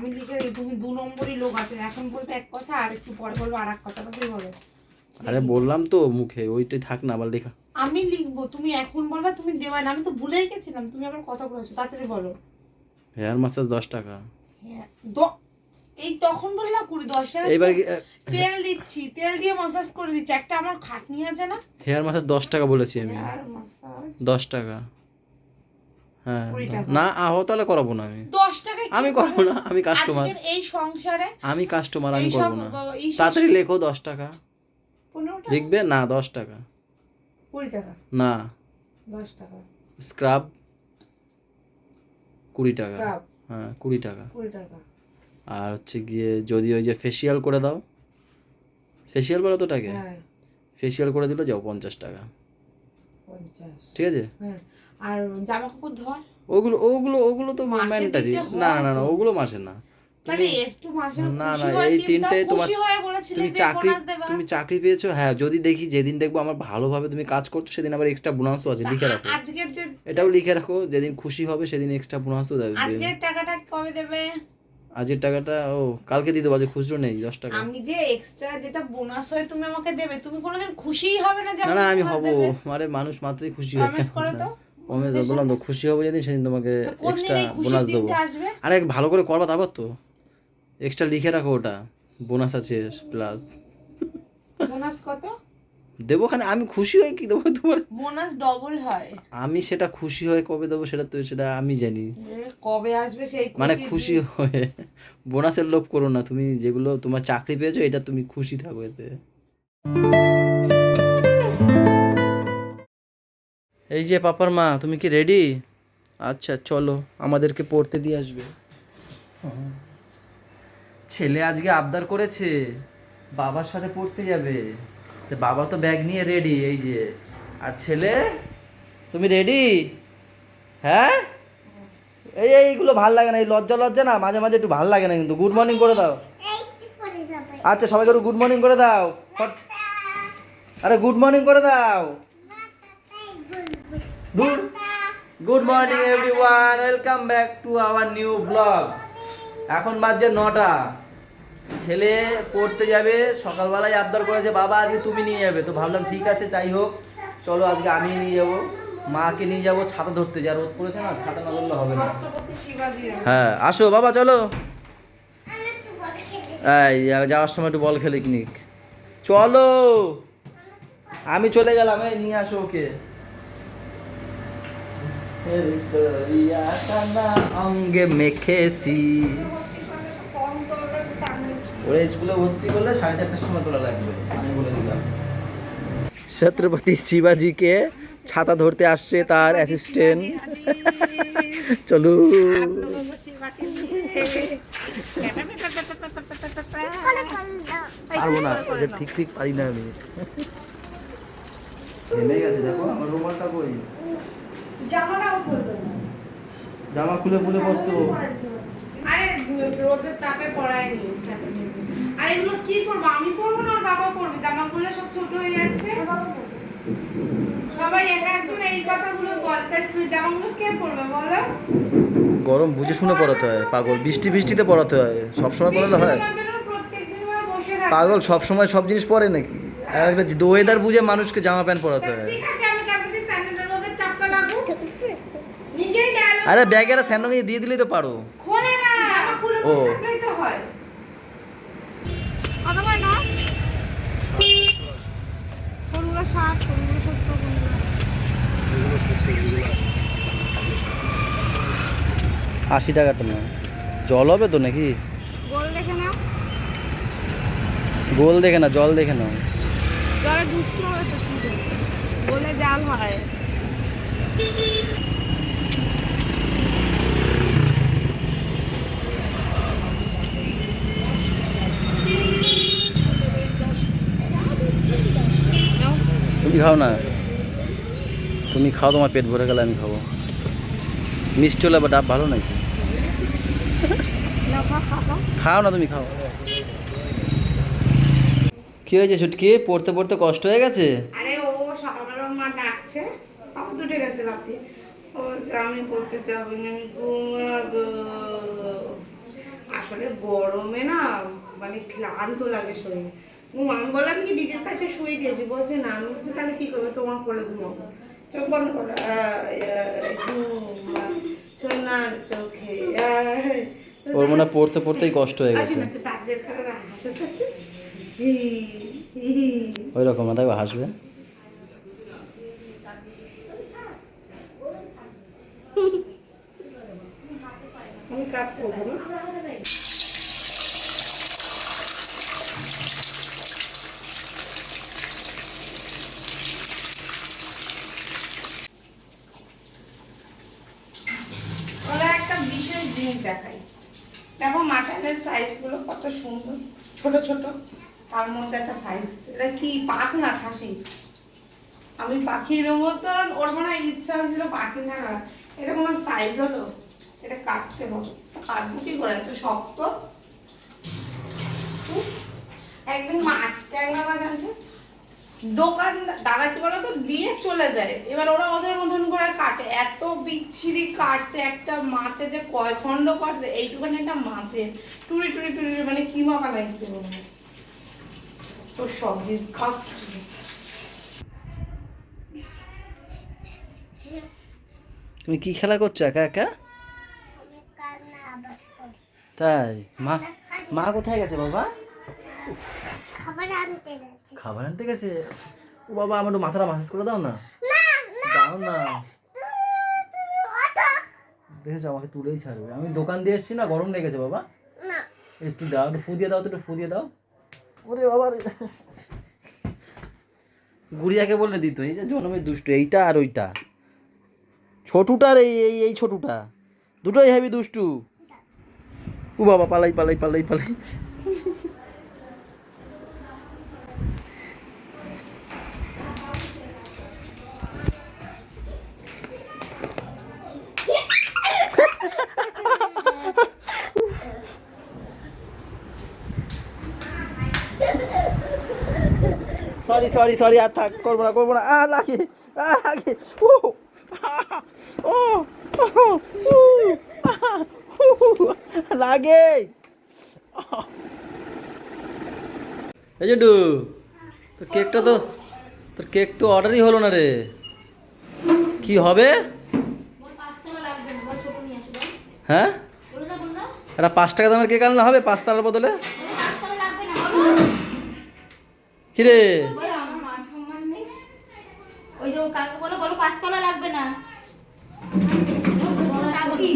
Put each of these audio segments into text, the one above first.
আমি লিখে তুমি দু নম্বরই লোক আছে এখন বলবে এক কথা আর একটু পরে বলবে আর এক কথা তাতে বলো আরে বললাম তো মুখে ওইটাই থাক না আবার লেখা। আমি লিখব তুমি এখন বলবে তুমি দেবে না আমি তো ভুলেই গেছিলাম তুমি আবার কথা বলেছ তাড়াতাড়ি বলো। হেয়ার মাসাজ দশ টাকা। হ্যাঁ দ- এই তখন বললাম কুড়ি দশ টাকা এইবার তেল দিচ্ছি তেল দিয়ে মাসাজ করে দিচ্ছি একটা আমার খাটনি আছে না? হেয়ার মাসাজ দশ টাকা বলেছি আমি। দশ টাকা। হ্যাঁ টাকা। না তাহলে করাবো না আমি। দশ টাকা আমি করব না আমি কাস্টমার এই সংসারে আমি কাস্টমার আমি করব না। তাড়াতাড়ি লেখো দশ টাকা। লিখবে? না দশ টাকা। কুড়ি টাকা? না। দশ টাকা। স্ক্রাব কুড়ি টাকা। হ্যাঁ কুড়ি টাকা। টাকা। আর হচ্ছে গিয়ে যদি ওই যে ফেসিয়াল করে দাও। ফেসিয়াল বলো তো ওটাকে। হ্যাঁ। ফেসিয়াল করে দিলে যাও পঞ্চাশ টাকা। ঠিক আছে? হ্যাঁ। আর জামা কাপড় ধর। ওগুলো ওগুলো ওগুলো তো হয় না না না ওগুলো মাসে না। মাসে না, না, এই তিনটে তোমার- তুমি চাকরি তুমি চাকরি পেয়েছ? হ্যাঁ যদি দেখি যেদিন দেখব আমার ভালোভাবে তুমি কাজ করছ সেদিন আবার এক্সট্রা বোনাসও আছে লিখে রাখো। এটাও লিখে রাখো যেদিন খুশি হবে সেদিন এক্সট্রা বোনাসও দেবে। আজকের টাকাটা কবে দেবে? আজকের টাকাটা ও কালকে দিয়ে দেবো আজ খুচরো নেই দশ টাকা। আমি যে এক্সট্রা যেটা বোনাস হয় তুমি আমাকে দেবে তুমি কোনোদিন খুশিই হবে না না না আমি হব। আরে মানুষ মাত্রই খুশি হয় Promise করো তো। প্রমিস বললাম তো খুশি হব যেদিন সেদিন তোমাকে এক্সট্রা বোনাস দেবো। আরে ভালো করে করবা তারপর তো। এক্সট্রা লিখে রাখো ওটা। বোনাস আছে প্লাস বোনাস কত? দেবো খানে আমি খুশি হয়ে কি দেবো তোমার? বোনাস ডবল হয়। আমি সেটা খুশি হয়ে কবে দেবো সেটা তো সেটা আমি জানি। কবে আসবে সেই মানে খুশি হয়ে। বোনাসের লোভ করো না তুমি যেগুলো তোমার চাকরি পেয়েছ এটা তুমি খুশি থাকো এতে। এই যে পাপার মা, তুমি কি রেডি আচ্ছা চলো, আমাদেরকে পড়তে দিয়ে আসবে। ছেলে আজকে আবদার করেছে, বাবার সাথে পড়তে যাবে। বাবা তো ব্যাগ নিয়ে রেডি এই যে। আর ছেলে, তুমি রেডি হ্যাঁ? এই এইগুলো ভালো লাগে না, এই লজ্জা লজ্জা না, মাঝে মাঝে একটু ভালো লাগে না কিন্তু। গুড মর্নিং করে দাও। আচ্ছা সবাইকে গুড মর্নিং করে দাও। আরে গুড মর্নিং করে দাও। Good good morning everyone welcome back to our new blog এখন বাজছে নটা। ছেলে পড়তে যাবে, সকালবেলায় আবদার করেছে, বাবা, আজকে তুমি নিয়ে যাবে। তো ভাবলাম, ঠিক আছে তাই হোক, চলো আজকে আমি নিয়ে যাব। মাকে নিয়ে যাব ছাতা ধরতে। যা রোদ পড়েছে না, ছাতা না ধরলে হবে না। হ্যাঁ আসো, বাবা, চলো। এই যাওয়ার সময় একটু বল খেলে নিক চলো। আমি চলে গেলাম, এই, নিয়ে আসো ওকে। অঙ্গে মেখেছি। ওরা স্কুলে ভর্তি করলে সাড়ে চারটার সময় তোলা লাগবে। আমি বলে দিলাম। ছত্রপতি শিবাজিকে ছাতা ধরতে আসছে তার অ্যাসিস্ট্যান্ট। চলো পারব না যে ঠিক ঠিক পারি না আমি। গেছে দেখো আমার রুমালটা কই? জামাটাও পরবে না। জামা খুলে খুলে বসতো আরে রোদের তাপে পড়ায়নি আর এগুলো কি করব? আমি পরবো না ওর বাবা পরবে? জামাগুলো সব ছোট হয়ে যাচ্ছে। সবাই এক একজন এই কথাগুলো বলে। তাই জামাগুলো কে পরবে বলো? গরম বুঝে শুনে পড়াতে হয় পাগল। বৃষ্টি বৃষ্টিতে পড়াতে হয়। সবসময় পড়ালে হয়। প্রত্যেকদিন পাগল সব সময় সব জিনিস পরে নাকি? আর একটা ওয়েদার বুঝে মানুষকে জামা প্যান্ট পরাতে হয় ঠিক আছে আমি কালকে দিয়ে স্যান্ডেলের রোদের চাপটা লাগুক নিজেই ডায়লগ আরে ব্যাগে একটা স্যান্ডো দিয়ে দিলেই তো পারো। খোলে না। জামা খুলে ও। হয়। আশি টাকাটা না জল হবে তো নাকি? গোল দেখে নাও। গোল দেখে না জল দেখে নাও। জলে ঢুকতে হবে তো গোলে জাল হয় তুমি খাও না তুমি খাও, তোমার পেট ভরে গেলে আমি খাব। মিষ্টি হলে আবার ডাব ভালো নাকি? খাও না তুমি, খাও। কি হয়েছে ছুটকি পড়তে পড়তে কষ্ট হয়ে গেছে? আরে ও আমি আমি আসলে গরমে না মানে ক্লান্ত লাগে শরীর। আমি বললাম কি দিদির কাছে শুয়ে দিয়েছি। বলছে না। আমি বলছি তাহলে কি করবে? তোমার কোলে ঘুমাবো। চোখ বন্ধ করো সোনার চোখে ওর মনে পড়তে পড়তেই কষ্ট হয়ে গেছে। হি। ওই রকম দেখো হাসবে। কাজ করব না ওরা একটা বিশেষ জিনিস দেখাই। দেখো মাটনের সাইজগুলো কত সুন্দর। ছোট ছোট, তার মধ্যে একটা সাইজ এটা কি পাখ না খাসির? আমি পাখির মতন ওর মনে হয় ইচ্ছা হয়েছিল পাখি না এটা কোনো সাইজ হলো? এটা কাটতে হবে। কাটবো কি করে? এত শক্ত? একদিন মাছ ট্যাংরা মাছ দোকান দাদা কি বলো তো দিয়ে চলে যায়। এবার ওরা ওদের মতন করে কাটে। এত বিচ্ছিরি কাটছে একটা মাছে যে কয় খণ্ড কাটছে এইটুখানি একটা মাছের। টুরি টুরি টুরি মানে কিমা বানাইছে তো সব ডিসকাস্টিং তুমি কি খেলা করছ একা একা? তাই? মা মা কোথায় গেছে বাবা? খাবার আনতে যাচ্ছি খাবার আনতে গেছে? ও বাবা আমার মাথাটা মাসাজ করে দাও না। না না দাও না। দেখেছ আমাকে তুলেই ছাড়বে। আমি দোকান দিয়ে এসেছি না গরম লেগেছে বাবা। না। একটু দাও একটু ফু দিয়ে দাও তো একটু ফু দিয়ে দাও। ওরে বাবা রে। গুড়িয়াকে বললে দিত এই যে জন্মের দুষ্টু এইটা আর ওইটা। ছোটুটার এই এই এই ছোটুটা। দুটোই হেভি দুষ্টু। ও বাবা পালাই পালাই পালাই পালাই। সরি সরি সরি আর থাক করব না করব না। আ লাগে আ লাগে। ও ও লাগে। এই যে ডু তোর কেকটা তো তোর কেক তো অর্ডারই হলো না রে। কি হবে? হ্যাঁ? এটা পাঁচ টাকা দামের কেক আনলে হবে পাঁচ তালার বদলে? কিরে ওই যে কাকে বলো বলো পাঁচতলা লাগবে না।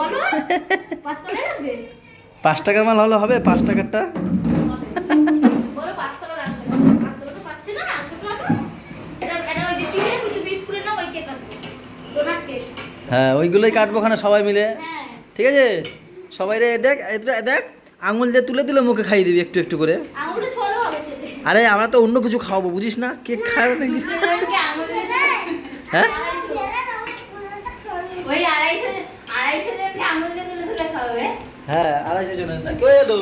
বলো পাঁচতলা লাগবে? পাঁচ টাকার মাল হলে হবে পাঁচ টাকারটা। হ্যাঁ ওইগুলোই কাটবো খানে সবাই মিলে। হ্যাঁ। ঠিক আছে? সবাই রে দেখ দেখ আঙুল দিয়ে তুলে তুলে মুখে খাইয়ে দিবি একটু একটু করে। আরে আমরা তো অন্য কিছু খাওয়াবো বুঝিস না? কেক খাবে নাকি? হ্যাঁ? ওই আড়াইশো আড়াইশো জনকে আঙুল দিয়ে তুলে তুলে খাওয়াবে। হ্যাঁ আড়াইশো কেউ এলো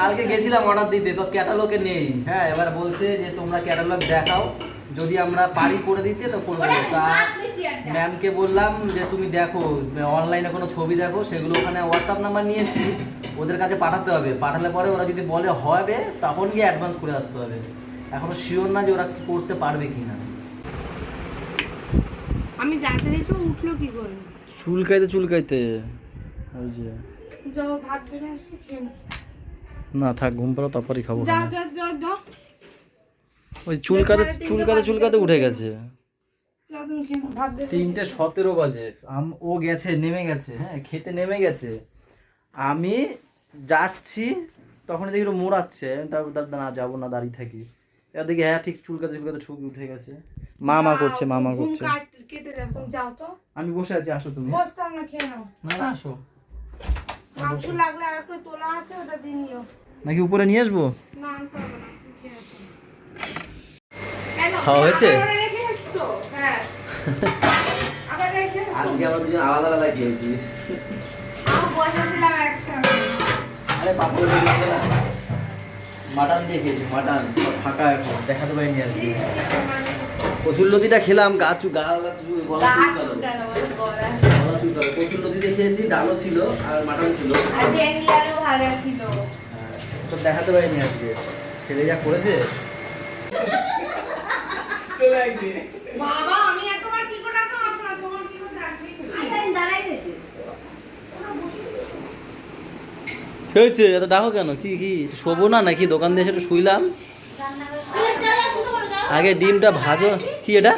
কালকে গেছিলাম অর্ডার দিতে তো ক্যাটালগে নেই। হ্যাঁ এবার বলছে যে তোমরা ক্যাটালগ দেখাও। যদি আমরা পারি করে দিতে তো করে দেবো। তা ভাগ নিচে একটা। ম্যামকে বললাম যে তুমি দেখো অনলাইনে কোনো ছবি দেখো সেগুলো ওখানে হোয়াটসঅ্যাপ নাম্বার নিয়ে এসেছি। ওদের কাছে পাঠাতে হবে। পাঠালে পরে ওরা যদি বলে হবে তখন গিয়ে অ্যাডভান্স করে আসতে হবে। এখনও শিওর না যে ওরা করতে পারবে কি না আমি জানতে ও উঠল কি করে? চুলকাইতে চুলকাইতে। ওই যে। যাও ভাত ফেলে আসি। না থাক ঘুম পাড়ো তারপরই খাব যাও যাও যাও যাও। ওই চুলকাতে চুলকাতে চুলকাতে উঠে গেছে। তিনটে সতেরো বাজে। আম- ও গেছে নেমে গেছে হ্যাঁ খেতে নেমে গেছে। আমি যাচ্ছি তখন দেখি মোড়াচ্ছে। তারপর তার না যাব না দাঁড়িয়ে থাকি। এবার দেখি হ্যাঁ ঠিক চুলকাতে চুলকাতে ছবি উঠে গেছে। মা মা করছে মা মা করছে। কাট- কেটে যাবে তুমি যাও তো। আমি বসে আছি আসো তুমি। বসতাম না খেয়ে নাও। না না আসো। মাংস লাগলে আর একটু তোলা আছে ওটা দিয়ে নিও। নাকি উপরে নিয়ে আসব? না আনতে হবে না? খাওয়া হয়েছে? হ্যাঁ? আজকে আমরা দুজন আলাদা আলাদা খেয়েছি। আরে মাটন দিয়ে খেয়েছি মাটন। ফাঁকা এখন দেখাতে পারিনি আর কি। কচুর লতিটা খেলাম গা চু গা গা চু- গলা গা চুলকালো। চুলকানো বলে গলা। গলা চুল কচুর নদীতে খেয়েছি ডালও ছিল আর মাটন ছিল। হ্যাঁ, সব দেখাতে পারিনি আজকে ছেলে যা করেছে। বাবা আমি এতবার কি করে তোমার কি করে রাখলি দাঁড়াই গেছে কি হয়েছে? এত ডাকো কেন? কি কি শোবো না নাকি? দোকান দিয়ে সেটা শুইলাম। আগে ডিমটা ভাজো। কি এটা?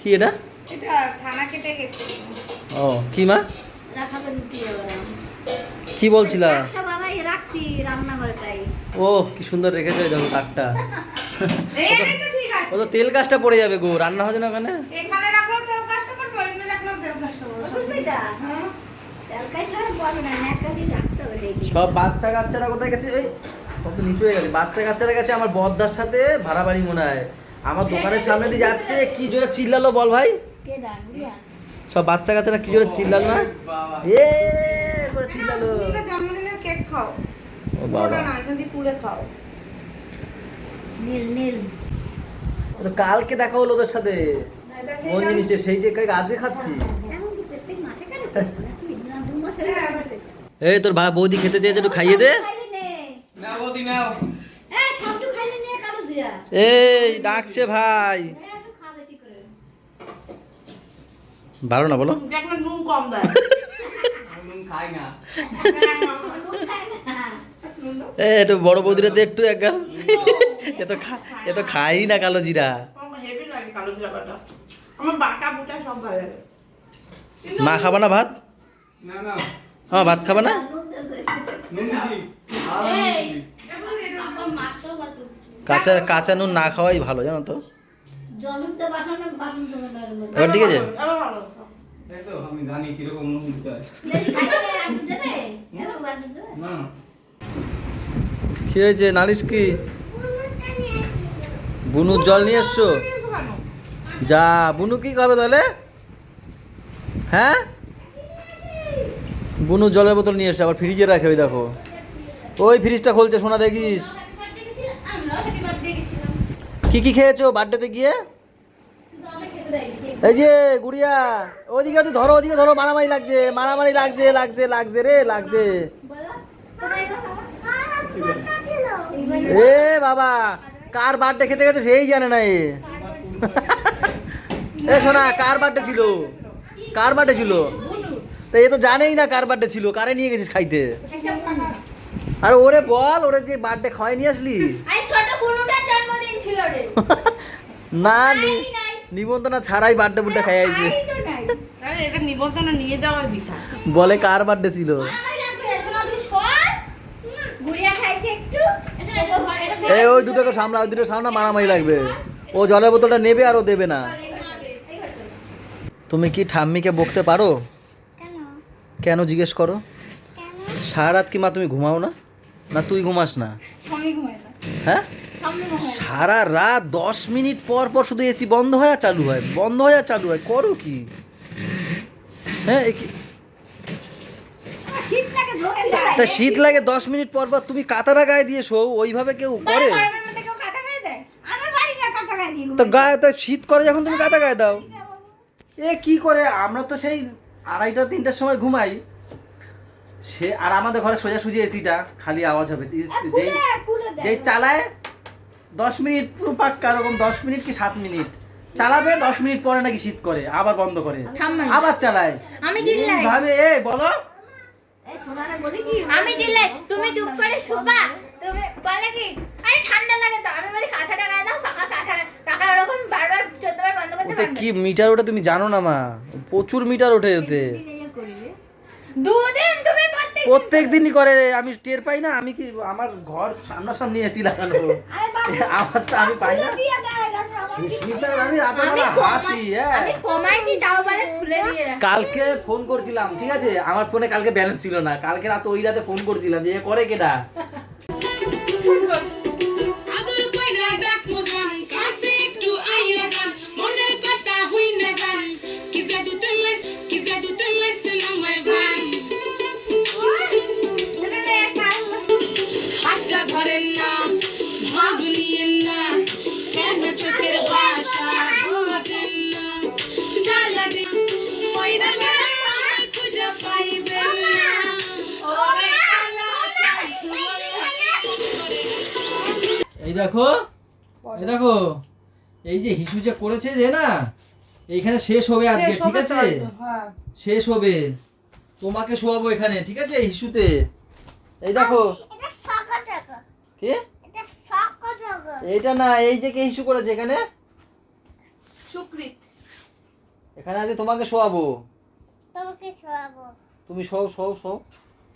কি এটা? ও কি মা? কি বলছিলা? ও কি সুন্দর রেখেছে দেখো কাঠটা এই তো ঠিক আছে। ও তো তেল কাজটা পড়ে যাবে গো রান্না হবে না ওখানে? এখানে রাখলেও তেল কাজটা করবে ওইখানে রাখলেও তেল কাজটা করবে সব বাচ্চা কাচ্চারা কোথায় গেছে? এই কত নিচু হয়ে গেছে। বাচ্চা কাচ্চারা গেছে আমার বদ্দার সাথে ভাড়া বাড়ি মনে হয়। আমার দোকানের সামনে দিয়ে যাচ্ছে কি জোরে চিল্লালো বল ভাই। সব বাচ্চা কাচ্চারা কি জোরে চিল্লালো না? এ করে চিল্লালো। জন্মদিনের কেক খাও ও বাবা। না এখান দিয়ে তুলে খাও নীল নীল তো কালকে দেখা হলো ওদের সাথে। সেই কোন জন্ম- জিনিসে সেইটা কাজ আজকে খাচ্ছি এখন কি প্রত্যেক মাসে কেন করব নাকি? না দু মাসে হ্যাঁ, এই তোর ভাই বৌদি খেতে চেয়েছে একটু খাইয়ে দে। না বৌদি নাও। এই সবটু খাইলি নে কালো জিরা এই ডাকছে ভাই। ভালো না বলো। নুন কম দেয়। নুন খাই না। নুন খায় না নুন দাও। এ একটু বড় বৌদিরা দে একটু এক গাল। এ তো খা এ তো খাই না কালো জিরা। আমার হেভি লাগে কালো জিরা বাটা। আমার বাটা বুটা সব ভালো লাগে। কিন্তু মা খাবা না ভাত? না না। হ্যাঁ ভাত খাবা না? কাঁচা কাঁচা নুন না খাওয়াই ভালো, জানো তো? এবার ঠিক আছে? কি হয়েছে? নালিশ কি? বুনুর জল নিয়ে এসছো? যা, বুনু কি খাবে তাহলে? হ্যাঁ? বুনু জলের বোতল নিয়ে এসে আবার ফ্রিজে রাখে, ওই দেখো। ওই ফ্রিজটা খুলছে শোনা দেখিস। কি কি খেয়েছো বার্থডেতে গিয়ে? এই যে, গুড়িয়া, ওদিকে তো ধরো, ওদিকে ধরো, মারামারি লাগছে মারামারি লাগছে লাগছে লাগছে রে, লাগছে। এ বাবা, কার বার্থডে খেতে গেছে সেই জানে না এ। এ শোনা কার বার্থডে ছিল? কার বার্থডে ছিল? তো এ তো জানেই না কার বার্থডে ছিল কারে নিয়ে গেছিস খাইতে? আর ওরে বল ওরে যে বার্থডে খাওয়াই নিয়ে আসলি। আই ছোট বুনুটার জন্মদিন ছিল রে। না নি- নিমন্ত্রণ ছাড়াই বার্থডে বুড্ডে খাই আইছে নিবন্ধন নিয়ে যাওয়ার বিথা বলে কার বার্থডে ছিল? এই ওই দুটোকে সামলা ওই দুটো সামনা মারামারি লাগবে। ও জলের বোতলটা নেবে আর ও দেবে না। তুমি কি ঠাম্মিকে বকতে পারো? কেন জিজ্ঞেস করো? সারা রাত কি মা তুমি ঘুমাও না? না তুই ঘুমাস না? হ্যাঁ? সারা রাত দশ মিনিট পর পর শুধু এসি বন্ধ হয় আর চালু হয়। বন্ধ হয় আর চালু হয়। করো কি? হ্যাঁ তা শীত লাগে দশ মিনিট পর পর তুমি কাতারা গায়ে দিয়ে শো ওইভাবে কেউ করে? তো গায়ে তো শীত করে যখন তুমি কাতা গায়ে দাও। এ কি করে? আমরা তো সেই আড়াইটা তিনটার সময় ঘুমাই। সে আর আমাদের ঘরে সোজাসুজি এসিটা খালি আওয়াজ হবে। যেই যেই চালায় দশ মিনিট পুরো পাক্কা এরকম দশ মিনিট কি সাত মিনিট? চালাবে দশ মিনিট পরে নাকি শীত করে আবার বন্ধ করে। আবার চালায়। আমি ভাবে এ বলো। আমি তুমি চুপ করে শোবা। তুমি বলে কি? আরে ঠান্ডা লাগে তো। আমি বলি দাও কাকা কাঁথা কাকা ওরকম বারবার চোদ্দবার বন্ধ করতে ওটা কি মিটার? ওটা তুমি জানো না মা। প্রচুর মিটার ওঠে ওতে। দুদিন তুমি প্রত্যেক দিনই করে রে। আমি টের পাই না আমি কি আমার ঘর সামনাসামনি এসি লাগানো? আওয়াজটা আমি পাই না। আমি সুস্মিতা হাসি হ্যাঁ। কমাই কি তাও বলে খুলে দিয়ে কালকে ফোন করছিলাম ঠিক আছে? আমার ফোনে কালকে ব্যালেন্স ছিল না। কালকে রাতে ওই রাতে ফোন করছিলাম যে করে কেটা ভাষা বুঝেন না জ্বালা দেখো এই দেখো এই যে হিসু যে করেছে যে না এইখানে শেষ হবে আজকে ঠিক আছে? হ্যাঁ। শেষ হবে। তোমাকে শোয়াবো এখানে ঠিক আছে এই হিসুতে? এই দেখো। এটা কি? এটা এইটা না এই যে কে হিসু করেছে এখানে? সুকৃত এখানে আজকে তোমাকে শোয়াবো। তোমাকে শোয়াবো। তুমি শোও শোও শোও।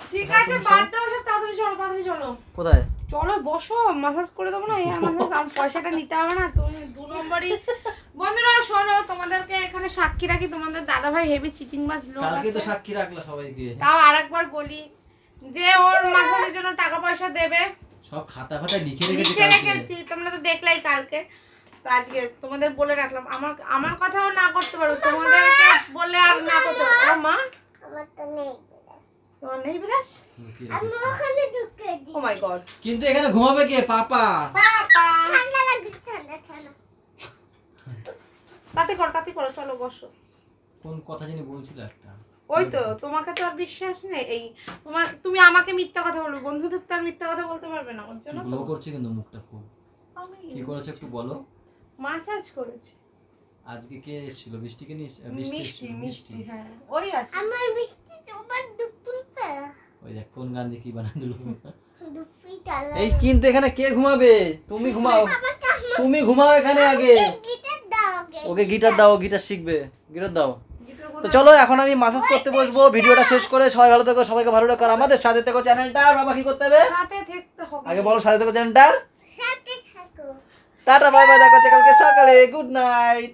ঠিক আছে বাদ দাও সব তাড়াতাড়ি চলো তাড়াতাড়ি চলো। কোথায়? চলো বসো মাসাজ করে দেবো না? এর মাসাজ আমার পয়সাটা নিতে হবে না। তুমি দু নম্বরই। বন্ধুরা শোনো তোমাদেরকে এখানে সাক্ষী রাখি। তোমাদের দাদা ভাই হেভি চিটিং মাছ লোক কালকে তো সাক্ষী রাখলা সবাইকে। তাও আরেকবার বলি যে ওর মাসাজের জন্য টাকা পয়সা দেবে। সব খাতা খাতায় লিখে রেখেছি লিখে রেখেছি। তোমরা তো দেখলাই কালকে। তো আজকে তোমাদের বলে রাখলাম। আমার আমার কথাও না করতে পারো। তোমাদেরকে বললে আর না করতে পারো। মা? আমার তো নেই তোমার নেই লিখে আমি ওখানে ঢুকে দিই ও মাই গড কিন্তু এখানে ঘুমাবে কে? পাপা। পাপা। ঠান্ডা লাগছে ঠান্ডা ঠান্ডা। তাতে করো তাতে করো চলো বসো। কোন কথা জানি বলছিল একটা। ওই তো তোমাকে তো আর বিশ্বাস নেই। এই তোমার তুমি আমাকে মিথ্যা কথা বলবে। বন্ধুদের তো আর মিথ্যা কথা বলতে পারবে না ওর জন্য গ্লো করছে কিন্তু মুখটা খুব। আমি কি করেছে একটু বলো। মাসাজ করেছি। আজকে কে এসেছিল? বৃষ্টিকে নিয়ে বৃষ্টি মিষ্টি মিষ্টি হ্যাঁ ওই আমার বৃষ্টি তোমার দুপুর ওই দেখ কোন গান দিয়ে কি বানাই দিল। এই কিন্তু এখানে কে ঘুমাবে? তুমি ঘুমাও। তুমি ঘুমাও এখানে আগে। গিটার দাও গে ওকে গিটার দাও গিটার শিখবে। গিটার দাও। তো চলো এখন আমি মাসাজ করতে বসবো। ভিডিওটা শেষ করে সবাই ভালো থেকো সবাইকে ভালো রাখো। আমাদের সাথে থেকো চ্যানেলটা বাবা কি করতে হবে? সাথে থাকতে হবে। আগে বলো সাথে থেকো চ্যানেলটার। সাথে থাকো। টাটা বাই বাই দেখা হচ্ছে কালকে সকালে। Good night.